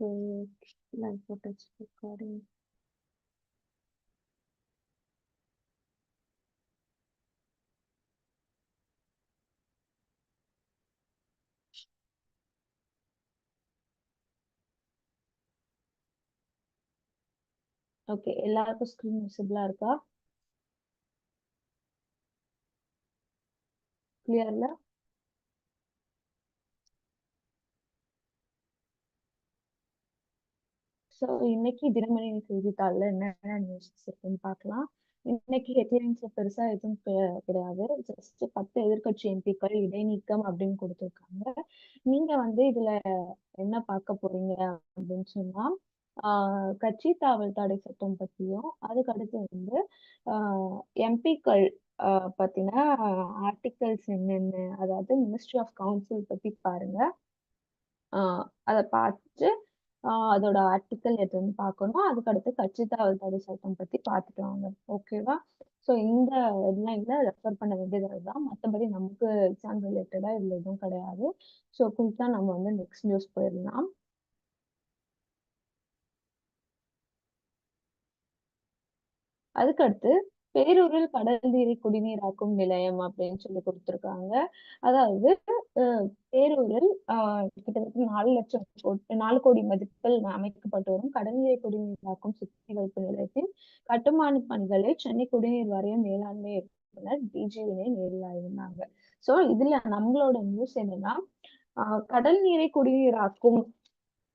So, live footage recording. Okay எல்லாருக்கும் screen விசிபிளா இருக்கா கிளியர்ல So இன்னைக்கு தினமணி செய்தித்தாளில் என்னென்ன நியூஸ் இருக்குன்னு பார்க்கலாம். இன்னைக்கு ஹெட்லைன்ஸ்ல பெருசா எதுவும் கிடையாது. ஜஸ்ட் பத்து எதிர்க்கட்சி எம்பிக்கள் இடைநீக்கம் அப்படின்னு கொடுத்துருக்காங்க. நீங்க வந்து இதுல என்ன பார்க்க போறீங்க அப்படின்னு சொன்னா ஆஹ் கட்சி தாவல் தடை சட்டம் பத்தியும் அதுக்கடுத்து வந்து எம்பிக்கள் பத்தின ஆர்டிகல்ஸ் என்னென்ன அதாவது மினிஸ்ட்ரி ஆஃப் கவுன்சில் பத்தி பாருங்க. ஆஹ் அதை பார்த்து அதோட ஆர்டிக்கல் எதுன்னு பார்க்கணும் அதுக்கடுத்து அடுத்து தடை சட்டம் பத்தி பார்த்துட்டு வாங்க. ஓகேவா ஸோ இந்த ஹெட்லைன்ல ரெஃபர் பண்ண வேண்டியது தான். மற்றபடி நமக்கு எக்ஸாம் ரிலேட்டடா இதுல எதுவும் கிடையாது. ஸோ குயிக்கா நம்ம வந்து நெக்ஸ்ட் நியூஸ் போயிடலாம். அதுக்கடுத்து பேரூரில் கடல் நீரை குடிநீராக்கும் நிலையம் அப்படின்னு சொல்லி கொடுத்திருக்காங்க. அதாவது பேரூரில் ஆஹ் கிட்டத்தட்ட நாலு லட்சம் நாலு கோடி மதிப்பில் அமைக்கப்பட்டு வரும். கடல் நீரை குடிநீராக்கும் சுத்திகரிப்பு நிலையத்தின் கட்டுமான பணிகளை சென்னை குடிநீர் வாரியம் மேலாண்மை இயக்குனர் டிஜிவினை நேரில் ஆயிருந்தாங்க சோ இதுல நம்மளோட நியூஸ் என்னன்னா ஆஹ் கடல் நீரை குடிநீராக்கும்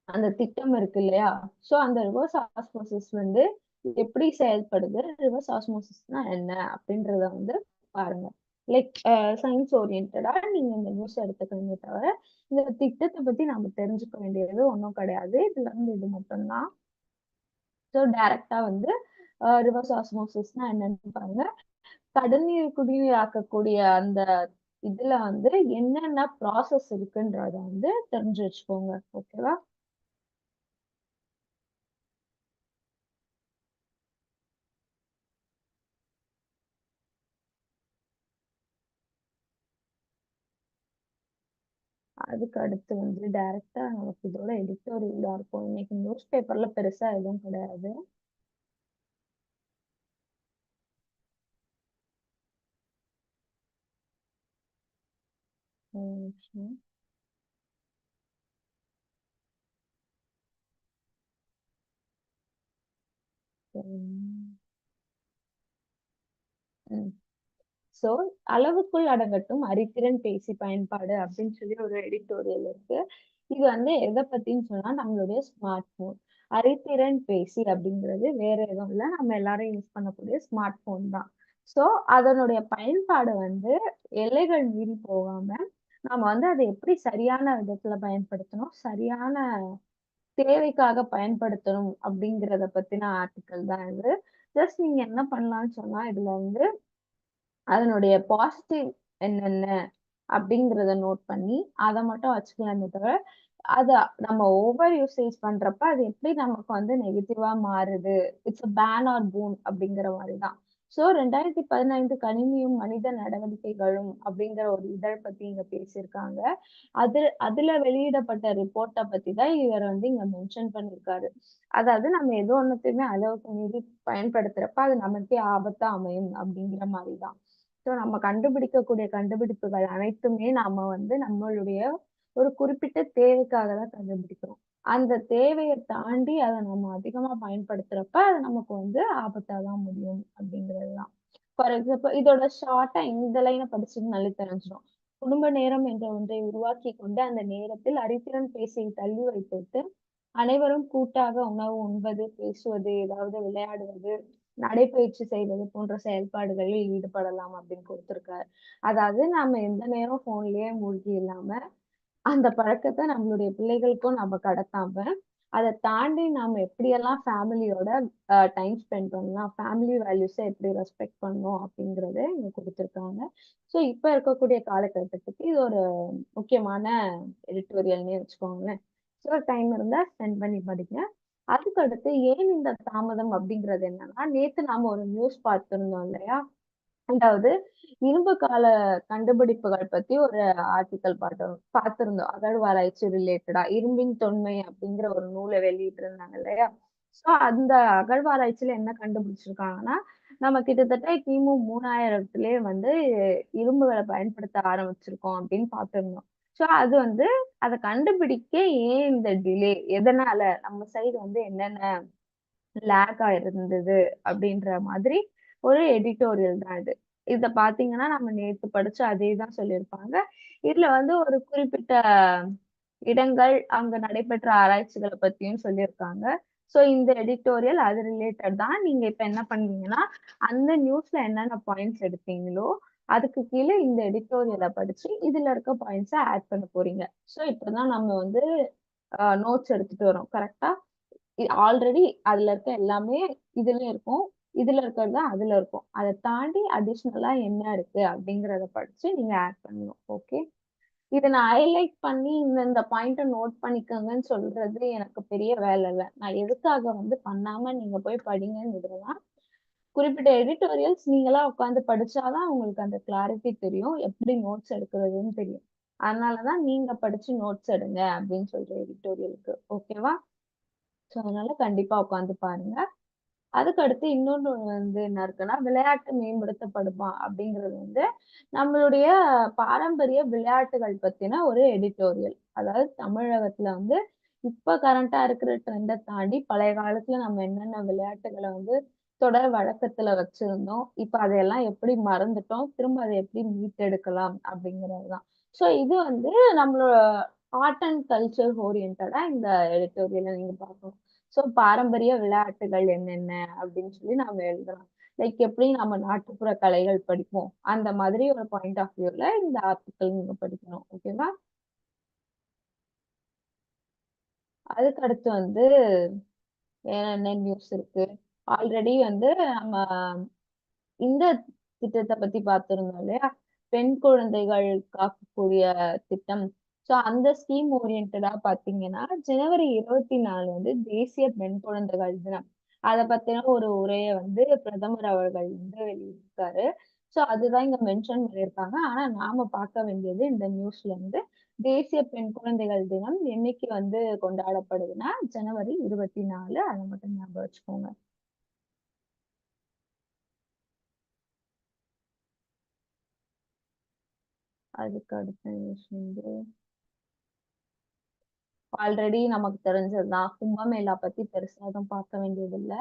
அந்த திட்டம் இருக்கு இல்லையா? சோ அந்த ரிவர்ஸ் ஆஸ்மோசிஸ் வந்து எப்படி செயல்படுது ரிவர்ஸ் ஆஸ்மோசிஸ்னா என்ன அப்படின்றத வந்து பாருங்க. லைக் சயின்ஸ் ஓரியன்டா நீங்க இந்த நியூஸ் எடுத்துக்கணுமே தவிர இந்த திட்டத்தை பத்தி நம்ம தெரிஞ்சுக்க வேண்டியது ஒன்றும் கிடையாது. இதுல இருந்து இது மட்டும்தான் ஸோ டைரக்டா வந்து ரிவர்ஸ் ஆஸ்மோசிஸ்னா என்னன்னு பாருங்க. கடல் நீர் குடிநீர் ஆக்கக்கூடிய அந்த இதுல வந்து என்னென்ன ப்ராசஸ் இருக்குன்றத வந்து தெரிஞ்சு வச்சுக்கோங்க. ஓகேவா அதுக்கு அடுத்து வந்து டைரக்டா நமக்கு இதோட எடிட்டோரியலா இருக்கும். இன்னைக்கு நியூஸ் பேப்பர்ல பெருசா எதுவும் கிடையாது. ஒரு நிமிஷம். ஸோ சோ அளவுக்குள் அடங்கட்டும் அரித்திறன் பேசி பயன்பாடு அப்படின்னு சொல்லி ஒரு எடிட்டோரியல் இருக்கு. இது வந்து எதை பத்தின்னு சொன்னா நம்மளுடைய ஸ்மார்ட் போன் அரித்திறன் பேசி அப்படிங்கிறது வேற எதுவும் இல்லை. நம்ம எல்லாரும் யூஸ் பண்ணக்கூடிய ஸ்மார்ட் போன் தான். சோ அதனுடைய பயன்பாடு வந்து எல்லைகள் மீறி போகாம நம்ம வந்து அதை எப்படி சரியான விதத்துல பயன்படுத்தணும் சரியான தேவைக்காக பயன்படுத்தணும் அப்படிங்கிறத பத்தின ஆர்டிக்கல் தான் இது. ஜஸ்ட் நீங்க என்ன பண்ணலாம்னு சொன்னா இதுல வந்து அதனுடைய பாசிட்டிவ் என்னென்ன அப்படிங்கிறத நோட் பண்ணி அதை மட்டும் வச்சுக்கலாமே தவிர அதை நம்ம ஓவர் யூசேஜ் பண்றப்ப அது எப்படி நமக்கு வந்து நெகட்டிவா மாறுது? இட்ஸ் பேன் ஆர் பூன் அப்படிங்கிற மாதிரி தான். ஸோ ரெண்டாயிரத்தி பதினைந்து கணினியும் மனித நடவடிக்கைகளும் அப்படிங்கிற ஒரு இதழ் பத்தி இங்க பேசியிருக்காங்க. அது அதுல வெளியிடப்பட்ட ரிப்போர்ட்டை பத்தி தான் இவர் வந்து இங்க மென்ஷன் பண்ணியிருக்காரு. அதாவது நம்ம எதோ ஒன்றுத்தையுமே அளவுக்கு மீறி பயன்படுத்துறப்ப அது நமக்கே ஆபத்தா அமையும் அப்படிங்கிற மாதிரி தான். ஸோ நம்ம கண்டுபிடிக்கக்கூடிய கண்டுபிடிப்புகள் அனைத்துமே நாம வந்து நம்மளுடைய ஒரு குறிப்பிட்ட தேவைக்காக தான் கண்டுபிடிக்கிறோம். அந்த தேவையை தாண்டி அதை நம்ம அதிகமா பயன்படுத்துறப்ப அது நமக்கு வந்து ஆபத்தா தான் முடியும் அப்படிங்கிறதுதான். ஃபார் எக்ஸாம்பிள் இதோட ஷார்ட்டா இந்த லைனை படிச்சுட்டு நல்லா தெரிஞ்சிடும் குடும்ப நேரம் என்ற ஒன்றை உருவாக்கி கொண்டு அந்த நேரத்தில் அறிதிறன் பேசியை தள்ளி வைத்துவிட்டு அனைவரும் கூட்டாக உணவு உண்பது பேசுவது ஏதாவது விளையாடுவது நடைபயிற்சி செய்வது போன்ற செயல்பாடுகளில் ஈடுபடலாம் அப்படின்னு கொடுத்துருக்காரு. அதாவது நாம எந்த நேரம் போன்லயே மூழ்கி இல்லாம அந்த பழக்கத்தை நம்மளுடைய பிள்ளைகளுக்கும் நம்ம கடத்தாம அதை தாண்டி நாம எப்படியெல்லாம் ஃபேமிலியோட டைம் ஸ்பெண்ட் பண்ணலாம் ஃபேமிலி வேல்யூஸை எப்படி ரெஸ்பெக்ட் பண்ணணும் அப்படிங்கறத இங்க கொடுத்துருக்காங்க. ஸோ இப்ப இருக்கக்கூடிய காலகட்டத்துக்கு இது ஒரு முக்கியமான எடிட்டோரியல்னே வச்சுக்கோங்களேன். ஸோ டைம் இருந்தா ஸ்பெண்ட் பண்ணி படிங்க. அதுக்கடுத்து ஏன் இந்த தாமதம் அப்படிங்கிறது என்னன்னா நேத்து நாம ஒரு நியூஸ் பார்த்திருந்தோம் இல்லையா? அதாவது இரும்பு கால கண்டுபிடிப்புகள் பத்தி ஒரு ஆர்டிக்கல் பார்த்தோம் பார்த்திருந்தோம். அகழ்வாராய்ச்சி ரிலேட்டடா இரும்பின் தொன்மை அப்படிங்கிற ஒரு நூலை வெளியிட்டு இருந்தாங்க இல்லையா? சோ அந்த அகழ்வாராய்ச்சியில என்ன கண்டுபிடிச்சிருக்காங்கன்னா நம்ம கிட்டத்தட்ட கிமு மூணாயிரத்திலே வந்து இரும்புகளை பயன்படுத்த ஆரம்பிச்சிருக்கோம் அப்படின்னு பார்த்திருந்தோம். சோ அது வந்து அதை கண்டுபிடிக்க ஏன் இந்த டிலே எதனால? நம்ம சைடு வந்து என்னென்ன லேக் ஆயிருந்தது அப்படின்ற மாதிரி ஒரு எடிட்டோரியல் தான் இது. இத பாத்தீங்கன்னா நம்ம நேத்து படிச்ச அதே தான் சொல்லியிருப்பாங்க. இதுல வந்து ஒரு குறிப்பிட்ட இடங்கள் அங்க நடைபெற்ற ஆராய்ச்சிகளை பத்தியும் சொல்லியிருக்காங்க. ஸோ இந்த எடிட்டோரியல் அது ரிலேட்டட் தான். நீங்க இப்ப என்ன பண்ணீங்கன்னா அந்த நியூஸ்ல என்னென்ன பாயிண்ட்ஸ் எடுத்தீங்களோ அதுக்கு கீழே இந்த எடிட்டோரியலை படிச்சு இதுல இருக்க பாயிண்ட்ஸை ஆட் பண்ண போறீங்க. ஸோ இப்பதான் நம்ம வந்து நோட்ஸ் எடுத்துட்டு வரோம். கரெக்டா ஆல்ரெடி அதுல இருக்க எல்லாமே இதுலயும் இருக்கும். இதுல இருக்கிறது தான் அதுல இருக்கும். அதை தாண்டி அடிஷ்னலா என்ன இருக்கு அப்படிங்கறத படிச்சு நீங்க ஆட் பண்ணணும். ஓகே இதை நான் ஹைலைட் பண்ணி இந்த இந்த பாயிண்ட்டை நோட் பண்ணிக்கோங்கன்னு சொல்றது எனக்கு பெரிய வேலை இல்லை. நான் எதுக்காக வந்து பண்ணாம நீங்க போய் படிங்கன்னு விடுறேன்னா குறிப்பிட்ட எடிட்டோரியல்ஸ் நீங்களா உட்காந்து படிச்சாதான் உங்களுக்கு அந்த கிளாரிட்டி தெரியும். எப்படி நோட்ஸ் எடுக்கிறதுன்னு தெரியும். அதனாலதான் நீங்க படிச்சு நோட்ஸ் எடுங்க அப்படின்னு சொல்ற எடிட்டோரியலுக்கு ஓகேவா ஸோ அதனால கண்டிப்பா உட்காந்து பாருங்க. அதுக்கடுத்து இன்னொன்று வந்து என்ன இருக்குன்னா விளையாட்டு மேம்படுத்தப்படுமா அப்படிங்கிறது வந்து நம்மளுடைய பாரம்பரிய விளையாட்டுகள் பத்தின ஒரு எடிட்டோரியல் அதாவது தமிழகத்துல வந்து இப்ப கரண்டா இருக்கிற ட்ரெண்டை தாண்டி பழைய காலத்துல நம்ம என்னென்ன விளையாட்டுகளை வந்து தொடர் வழக்கத்துல வச்சிருந்தோம். இப்ப அதையெல்லாம் எப்படி மறந்துட்டோம்? திரும்ப அதை எப்படி மீட்டெடுக்கலாம் அப்படிங்கறதுதான் சோ இது வந்து நம்மளோட ஆர்ட் அண்ட் கல்ச்சர் ஓரியன்டா இந்த எடிட்டோரியல நீங்க பார்க்கணும். சோ பாரம்பரிய விளையாட்டுகள் என்னென்ன அப்படின்னு சொல்லி நாம எழுதலாம். லைக் எப்படி நம்ம நாட்டுப்புற கலைகள் படிப்போம்? அந்த மாதிரி ஒரு பாயிண்ட் ஆஃப் வியூல இந்த ஆர்டிக்கல் நீங்க படிக்கணும். ஓகேவா அதுக்கு அடுத்து வந்து வேற என்ன நியூஸ் இருக்கு? ஆல்ரெடி வந்து நம்ம இந்த திட்டத்தை பத்தி பார்த்திருந்தோம் இல்லையா? பெண் குழந்தைகள் காக்கக்கூடிய திட்டம். ஸோ அந்த ஸ்கீம் ஓரியன்டா பாத்தீங்கன்னா ஜனவரி இருபத்தி நாலு வந்து தேசிய பெண் குழந்தைகள் தினம். அதை பத்தின ஒரு உரையை வந்து பிரதமர் அவர்கள் வந்து வெளியிருக்காரு ஸோ அதுதான் இங்க மென்ஷன் பண்ணியிருக்காங்க. ஆனா நாம பார்க்க வேண்டியது இந்த நியூஸ்ல இருந்து தேசிய பெண் குழந்தைகள் தினம் என்னைக்கு வந்து கொண்டாடப்படுதுன்னா ஜனவரி இருபத்தி நாலு. அதை மட்டும் ஞாபகம் வச்சுக்கோங்க. அதுக்கு அடுத்த நியூஸ் வந்து ஆல்ரெடி நமக்கு தெரிஞ்சதுதான். கும்பமேளா பத்தி பெருசா எதுவும் பார்க்க வேண்டியது இல்லை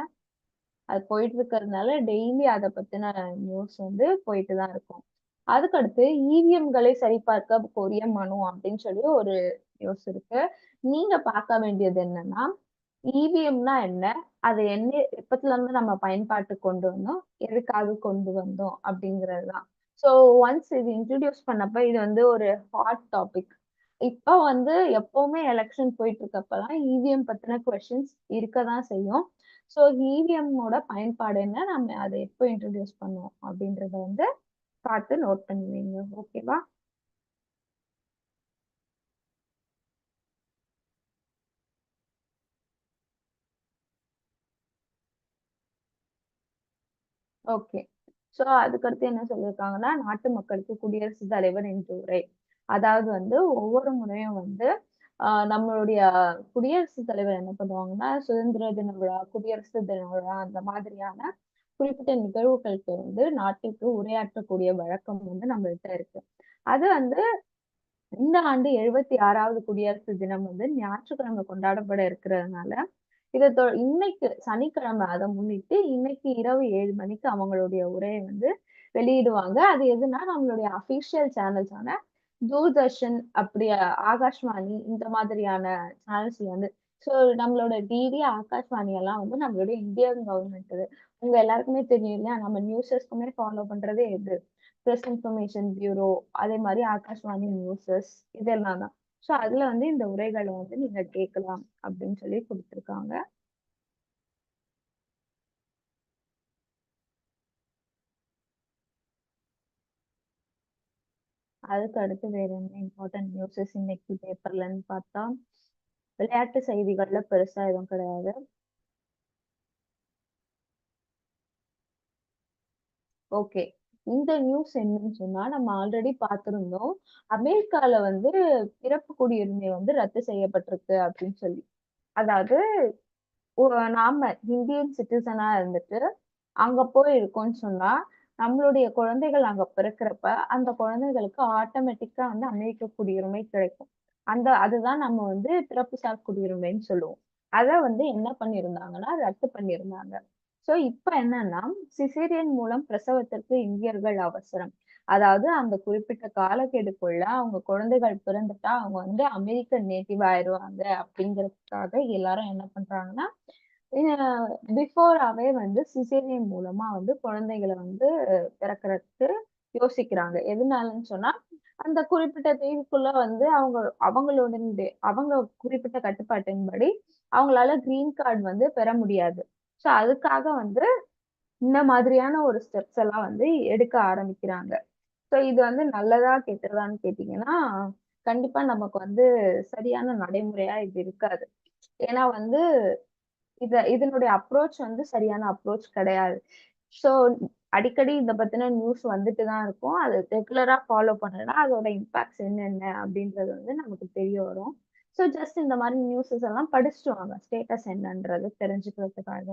அது போயிட்டு இருக்கிறதுனால டெய்லி அதை பத்தின நியூஸ் வந்து போயிட்டு தான் இருக்கும் அதுக்கடுத்து இவிஎம்களை சரிபார்க்க கோரிய மனு அப்படின்னு சொல்லி ஒரு நியூஸ் இருக்கு. நீங்க பார்க்க வேண்டியது என்னன்னா இவிஎம்னா என்ன? அதை என்ன எப்பத்துல இருந்து நம்ம பயன்பாட்டு கொண்டு வந்தோம்? எதுக்காக கொண்டு வந்தோம்? அப்படிங்கிறது தான் ஸோ ஒன்ஸ் இது இன்ட்ரடியூஸ் பண்ணப்ப இது வந்து ஒரு ஹாட் டாபிக் இப்போ வந்து எப்பவுமே எலெக்ஷன் போயிட்டு இருக்கப்பெல்லாம் இவிஎம் பத்தின இருக்க தான் செய்யும். ஸோ இவிஎம்மோட பயன்பாடு என்ன? நம்ம அதை எப்போ இன்ட்ரடியூஸ் பண்ணுவோம் அப்படின்றத வந்து பார்த்து நோட் பண்ணுவீங்க. ஓகேவா ஓகே சோ அதுக்கடுத்து என்ன சொல்லியிருக்காங்கன்னா நாட்டு மக்களுக்கு குடியரசுத் தலைவர் என்று உரை. அதாவது வந்து ஒவ்வொரு முறையும் வந்து ஆஹ் நம்மளுடைய குடியரசுத் தலைவர் என்ன பண்ணுவாங்கன்னா சுதந்திர தின விழா குடியரசு தின விழா அந்த மாதிரியான குறிப்பிட்ட நிகழ்வுகளுக்கு வந்து நாட்டுக்கு உரையாற்றக்கூடிய வழக்கம் வந்து நம்மள்கிட்ட இருக்கு. அது வந்து இந்த ஆண்டு எழுபத்தி ஆறாவது குடியரசு தினம் வந்து ஞாயிற்றுக்கிழமை கொண்டாடப்பட இருக்கிறதுனால இதை இன்னைக்கு சனிக்கிழமை அதை முன்னிட்டு இன்னைக்கு இரவு ஏழு மணிக்கு அவங்களுடைய உரையை வந்து வெளியிடுவாங்க. அது எதுனா நம்மளுடைய அபிஷியல் சேனல்ஸான தூர்தர்ஷன் அப்படி ஆகாஷ்வாணி இந்த மாதிரியான சேனல்ஸ்ல வந்து ஸோ நம்மளோட டிடி ஆகாஷ்வாணி எல்லாம் வந்து நம்மளுடைய இந்தியன் கவர்மெண்ட் உங்க எல்லாருக்குமே தெரியும் இல்லையா? நம்ம நியூஸஸ்க்குமே ஃபாலோ பண்றதே எது? ப்ரெஸ் இன்ஃபர்மேஷன் பியூரோ அதே மாதிரி ஆகாஷ்வாணி நியூஸஸ் இதெல்லாம் தான். ஸோ அதுல வந்து இந்த உரைகளை வந்து நீங்க கேட்கலாம் அப்படின்னு சொல்லி கொடுத்துருக்காங்க. அதுக்கு அடுத்து வேற என்ன இம்பார்ட்டன்ட் நியூஸஸ் இன்னைக்கு பேப்பர்லன்னு பார்த்தா விளையாட்டு செய்திகள்ல பெருசா எதுவும் கிடையாது. ஓகே இந்த நியூஸ் என்னன்னு சொன்னா நம்ம ஆல்ரெடி பார்த்திருந்தோம். அமெரிக்கால வந்து பிறப்பு குடியுரிமை வந்து ரத்து செய்யப்பட்டிருக்கு அப்படின்னு சொல்லி. அதாவது நாம இந்தியன் சிட்டிசனா இருந்துட்டு, அங்க போய் இருக்கோம்னு சொன்னா, நம்மளுடைய குழந்தைகள் அங்க பிறக்கிறப்ப, அந்த குழந்தைகளுக்கு ஆட்டோமேட்டிக்கா வந்து அமெரிக்க குடியுரிமை கிடைக்கும். அந்த அதுதான் நம்ம வந்து பிறப்புசார் குடியுரிமைன்னு சொல்லுவோம். அதை வந்து என்ன பண்ணியிருந்தாங்கன்னா, ரத்து பண்ணியிருந்தாங்க. சோ இப்ப என்னன்னா, சிசேரியன் மூலம் பிரசவத்திற்கு இந்தியர்கள் அவசரம். அதாவது அந்த குறிப்பிட்ட காலக்கெடுக்குள்ள அவங்க குழந்தைகள் பிறந்துட்டா, அவங்க வந்து அமெரிக்க நேட்டிவ் ஆயிடுவாங்க அப்படிங்கிறதுக்காக எல்லாரும் என்ன பண்றாங்கன்னா, பிஃபோராவே வந்து சிசேரியன் மூலமா வந்து குழந்தைகளை வந்து பிறக்கறதுக்கு யோசிக்கிறாங்க. எதனாலன்னு சொன்னா, அந்த குறிப்பிட்ட தேதிக்குள்ள வந்து அவங்க அவங்களோட அவங்க குறிப்பிட்ட கட்டுப்பாட்டின்படி அவங்களால கிரீன் கார்டு வந்து பெற முடியாது. ஸோ அதுக்காக வந்து இந்த மாதிரியான ஒரு ஸ்டெப்ஸ் எல்லாம் வந்து எடுக்க ஆரம்பிக்கிறாங்க. ஸோ இது வந்து நல்லதா, கெட்டதான்னு கேட்டீங்கன்னா, கண்டிப்பா நமக்கு வந்து சரியான நடைமுறையா இது இருக்காது. ஏன்னா வந்து இத இதனுடைய அப்ரோச் வந்து சரியான அப்ரோச் கிடையாது. ஸோ அடிக்கடி இதை பத்தின நியூஸ் வந்துட்டு தான் இருக்கும். அது ரெகுலரா ஃபாலோ பண்ணனா, அதோட இம்பாக்ட்ஸ் என்னென்ன அப்படின்றது வந்து நமக்கு தெரிய வரும். ஸோ ஜஸ்ட் இந்த மாதிரி நியூஸஸ் எல்லாம் படிச்சுட்டு வாங்க. ஸ்டேட்டஸ் என்னன்றது தெரிஞ்சுக்கிறதுக்காக.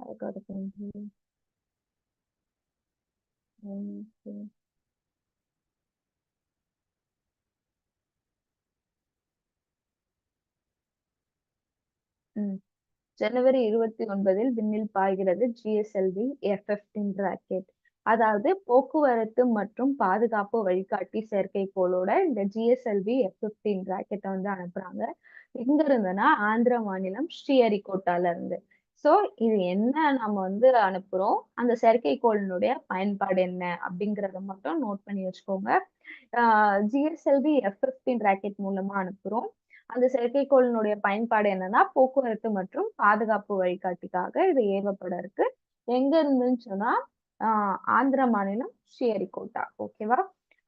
அதுக்கு ம். ஜனவரி 29ல் விண்ணில் பாய்கிறது ஜிஎஸ்எல்வி எஃப்எஃப்டின் ராக்கெட். அதாவது போக்குவரத்து மற்றும் பாதுகாப்பு வழிகாட்டி செயற்கைக்கோளோட இந்த ஜிஎஸ்எல்வி எஃப்எஃப்டின் ராக்கெட்டை வந்து அனுப்புறாங்க. எங்க இருந்துன்னா, ஆந்திர மாநிலம் ஸ்ரீஹரிகோட்டால இருந்து. சோ இது என்ன நம்ம வந்து அனுப்புறோம், அந்த செயற்கைக்கோளினுடைய பயன்பாடு என்ன அப்படிங்கிறத மட்டும் நோட் பண்ணி வச்சுக்கோங்க. ஜிஎஸ்எல்வி எஃப்-15 ராக்கெட் மூலமா அனுப்புறோம். அந்த செயற்கைக்கோளினுடைய பயன்பாடு என்னன்னா, போக்குவரத்து மற்றும் பாதுகாப்பு வழிகாட்டிக்காக இது ஏவப்பட இருக்கு. எங்க இருந்துன்னு சொன்னா, ஆஹ் ஆந்திர மாநிலம் ஸ்ரீஹரிகோட்டா. ஓகேவா?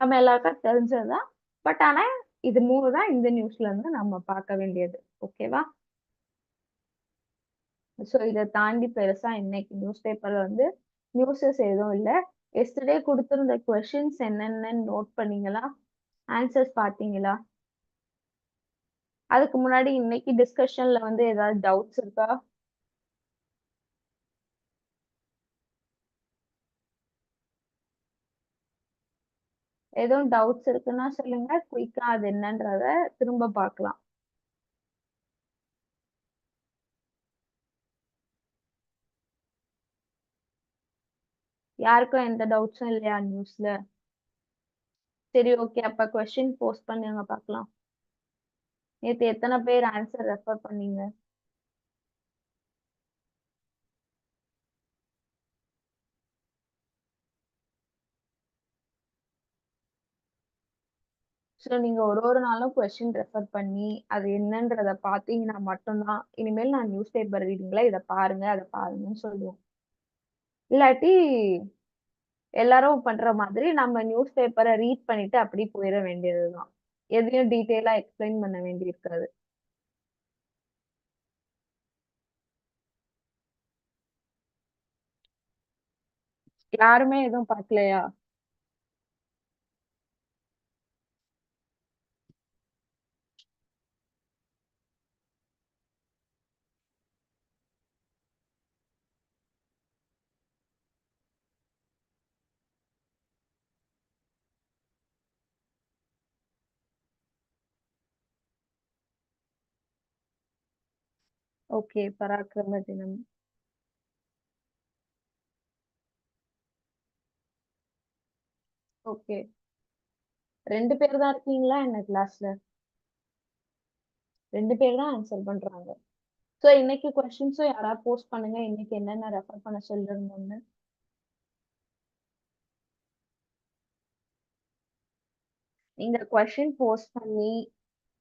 நம்ம எல்லாருக்கும் தெரிஞ்சது தான். பட் ஆனா இது மூணு தான் இந்த நியூஸ்ல இருந்து நம்ம பார்க்க வேண்டியது. ஓகேவா? ஸோ இதை தாண்டி பெருசா இன்னைக்கு நியூஸ் பேப்பர்ல வந்து நியூஸஸ் எதுவும் இல்லை எஸ்டர்டே கொடுத்துருந்த கொஸ்டின்ஸ் என்னென்னன்னு நோட் பண்ணீங்களா? ஆன்சர்ஸ் பார்த்தீங்களா? அதுக்கு முன்னாடி இன்னைக்கு டிஸ்கஷன்ல வந்து ஏதாவது டவுட்ஸ் இருக்கா? எதுவும் டவுட்ஸ் இருக்குன்னா சொல்லுங்க. குயிக்கா அது என்னன்றத திரும்ப பார்க்கலாம். யாருக்கும் எந்த டவுட்ஸும் இல்லையா நியூஸ்ல? சரி ஓகே. அப்ப கொஸ்டின் போஸ்ட் பண்ணுங்க பார்க்கலாம். நேத்து எத்தனை பேர் ஆன்சர் ரெஃபர் பண்ணீங்க? ஸோ நீங்கள் ஒரு ஒரு நாளும் கொஸ்டின் ரெஃபர் பண்ணி, அது என்னன்றத பார்த்தீங்கன்னா மட்டும்தான் இனிமேல் நான் நியூஸ் பேப்பர் ரீடிங்கில் இதை பாருங்க, அதை பாருங்கன்னு சொல்லுவோம். இல்லாட்டி எல்லாரும் பண்ணுற மாதிரி நம்ம நியூஸ் பேப்பரை ரீட் பண்ணிட்டு அப்படியே போயிட வேண்டியது தான். எதையும் டீட்டெயிலா எக்ஸ்பிளைன் பண்ண வேண்டி இருக்காது. யாருமே எதுவும் பார்க்கலையா? ஓகே. பராக்கிரம தினம். ஓகே. 2 பேர் தான் இருக்கீங்களா என்ன கிளாஸ்ல? 2 பேர் தான் ஆன்சர் பண்றாங்க. ஸோ இன்னைக்கு கொஸ்டின்ஸும் யாராவது போஸ்ட் பண்ணுங்க. இன்னைக்கு என்னென்ன ரெஃபர் பண்ண சொல்லிருந்தோம்னு. நீங்க கொஸ்டின் போஸ்ட் பண்ணி,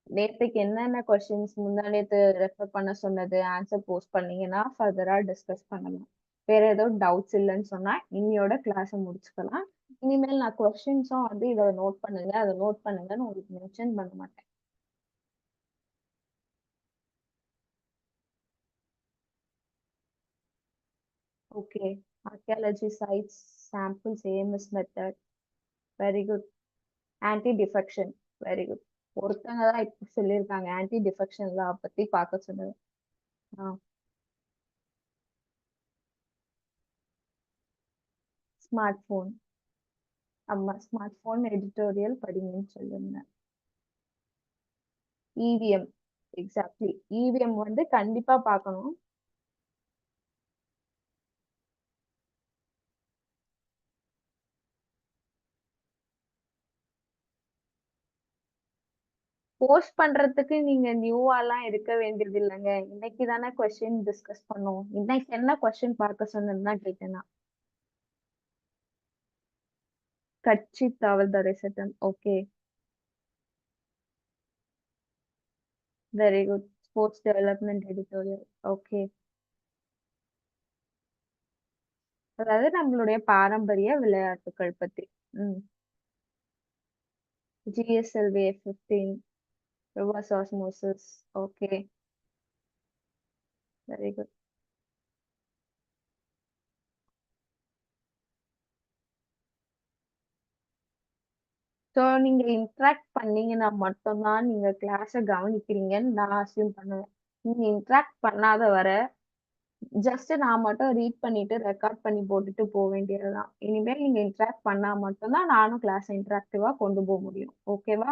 நேற்றுக்கு என்னென்ன கொஸ்டின்ஸ் முந்தா நேத்து ரெஃபர் பண்ண சொன்னது ஆன்சர் போஸ்ட் பண்ணீங்கன்னா ஃபர்தராக டிஸ்கஸ் பண்ணலாம். வேற ஏதோ டவுட்ஸ் இல்லைன்னு சொன்னால் இன்னையோட கிளாஸை முடிச்சுக்கலாம். இனிமேல் நான் கொஸ்டின்ஸும் வந்து இதை நோட் பண்ணுங்க அதை நோட் பண்ணுங்கன்னு உங்களுக்கு மென்ஷன் பண்ண மாட்டேன். Okay archaeology sites sample same is method very good anti defection very good ஒருத்தங்க தான் இப்ப சொல்லியிருக்காங்க. ஆன்டி டிஃபெக்ஷன் லா பத்தி பார்க்க சொன்னது. ஆ. ஸ்மார்ட் போன் ஆமா ஸ்மார்ட் போன் எடிட்டோரியல் படிங்கன்னு சொல்லியிருந்தேன். இவிஎம் எக்ஸாக்ட்லி இவிஎம் வந்து கண்டிப்பா பார்க்கணும். போஸ்ட் பண்றதுக்கு நீங்க நியூவாலாம் இருக்க வேண்டியது இல்லைங்க இன்னைக்கு தானே கொஸ்டின் டிஸ்கஸ் பண்ணோம் இன்னைக்கு என்ன கொஸ்டின் பார்க்க சொன்னதுன்னு தான் கேட்டேன் நான். கட்சி தவறுதலை சட்டம். Okay. Very good sports development editorial okay. அதாவது நம்மளுடைய பாரம்பரிய விளையாட்டுகள் பத்தி. ம். GSLV fifteen reverse osmosis. Okay very good so நீங்க இன்ட்ராக்ட் பண்ணீங்கன்னா மட்டும்தான் நீங்க கிளாஸை கவனிக்கிறீங்கன்னு நான் அசியூம் பண்ணுவேன். நீங்க இன்ட்ராக்ட் பண்ணாத வர ஜஸ்ட் நான் மட்டும் ரீட் பண்ணிட்டு ரெக்கார்ட் பண்ணி போட்டுட்டு போக வேண்டியதுதான். இனிமேல் நீங்க இன்ட்ராக்ட் பண்ணா மட்டும்தான் நானும் கிளாஸ் இன்ட்ராக்டிவா கொண்டு போக முடியும். ஓகேவா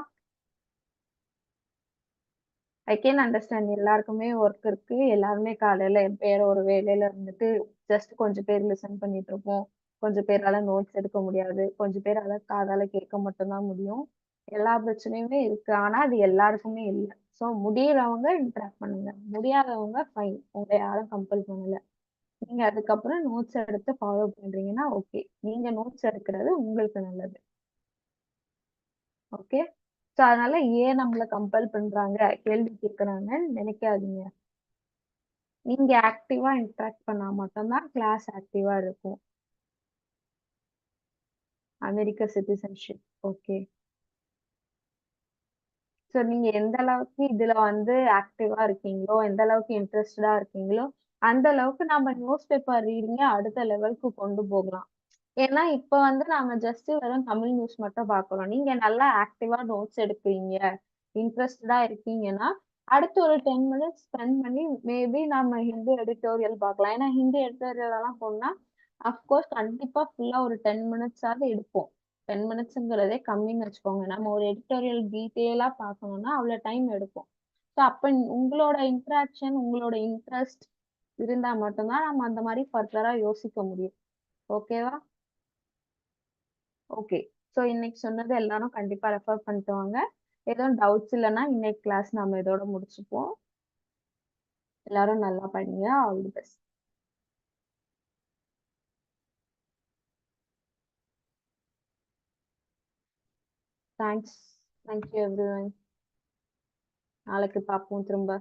ஐ கேன் அண்டர்ஸ்டாண்ட் எல்லாருக்குமே ஒர்க் இருக்கு. எல்லாருமே காலையில வேற ஒரு வேலையில இருந்துட்டு ஜஸ்ட் கொஞ்சம் பேர் லிசன் பண்ணிட்டு இருப்போம். கொஞ்சம் பேரால நோட்ஸ் எடுக்க முடியாது. கொஞ்சம் பேரால காதால கேட்க மட்டும்தான் முடியும். எல்லா பிரச்சனையுமே இருக்கு. ஆனா அது எல்லாருக்குமே இல்லை. ஸோ முடியறவங்க இன்ட்ராக்ட் பண்ணுங்க. முடியாதவங்க ஃபைன் உங்களை யாரும் கம்பல் பண்ணல. நீங்க அதுக்கப்புறம் நோட்ஸ் எடுத்து ஃபாலோ பண்றீங்கன்னா ஓகே நீங்க நோட்ஸ் எடுக்கிறது உங்களுக்கு நல்லது. ஓகே ஸோ அதனால ஏன் நம்மள கம்பல் பண்றாங்க? கேள்வி கேட்கறாங்கன்னு நினைக்காதீங்க. நீங்க ஆக்டிவா இன்ட்ராக்ட் பண்ணா மட்டும்தான் கிளாஸ் ஆக்டிவா இருக்கும். அமெரிக்க சிட்டிசன்ஷிப் ஓகே ஸோ நீங்க எந்த அளவுக்கு இதுல வந்து ஆக்டிவா இருக்கீங்களோ எந்த அளவுக்கு இன்ட்ரெஸ்டடா இருக்கீங்களோ அந்த அளவுக்கு நம்ம நியூஸ் பேப்பர் ரீடிங்க அடுத்த லெவலுக்கு கொண்டு போகலாம். ஏன்னா இப்ப வந்து நாங்க ஜஸ்ட் வெறும் தமிழ் நியூஸ் மட்டும் பாக்குறோம். நீங்க நல்லா ஆக்டிவா நோட்ஸ் எடுக்கிறீங்க இன்ட்ரெஸ்டடா இருக்கீங்கன்னா அடுத்து ஒரு டென் மினிட்ஸ் ஸ்பெண்ட் பண்ணி மேபி நம்ம ஹிந்தி எடிட்டோரியல் பார்க்கலாம். ஏன்னா ஹிந்தி எடிட்டோரியல் எல்லாம் போனா அஃப்கோர்ஸ் கண்டிப்பா ஃபுல்லா ஒரு டென் மினிட்ஸாவது எடுப்போம். டென் மினிட்ஸ்ங்கிறதே கம்மின்னு வச்சுக்கோங்க. நம்ம ஒரு எடிட்டோரியல் டீட்டெயிலா பார்க்கணும்னா அவ்வளவு டைம் எடுக்கும் ஸோ அப்ப உங்களோட இன்ட்ராக்ஷன் உங்களோட இன்ட்ரெஸ்ட் இருந்தா மட்டும்தான் நம்ம அந்த மாதிரி ஃபர்தரா யோசிக்க முடியும். ஓகேவா ஓகே ஸோ இன்னைக்கு சொன்னது எல்லாரும் கண்டிப்பா ரெஃபர் பண்ணிட்டு வாங்க எதுவும் டவுட்ஸ் இல்லைன்னா இன்னைக்கு கிளாஸ் நம்ம இதோட முடிச்சுப்போம். எல்லாரும் நல்லா பண்ணுங்க all the best thanks thank you everyone நாளைக்கு பார்ப்போம் திரும்ப.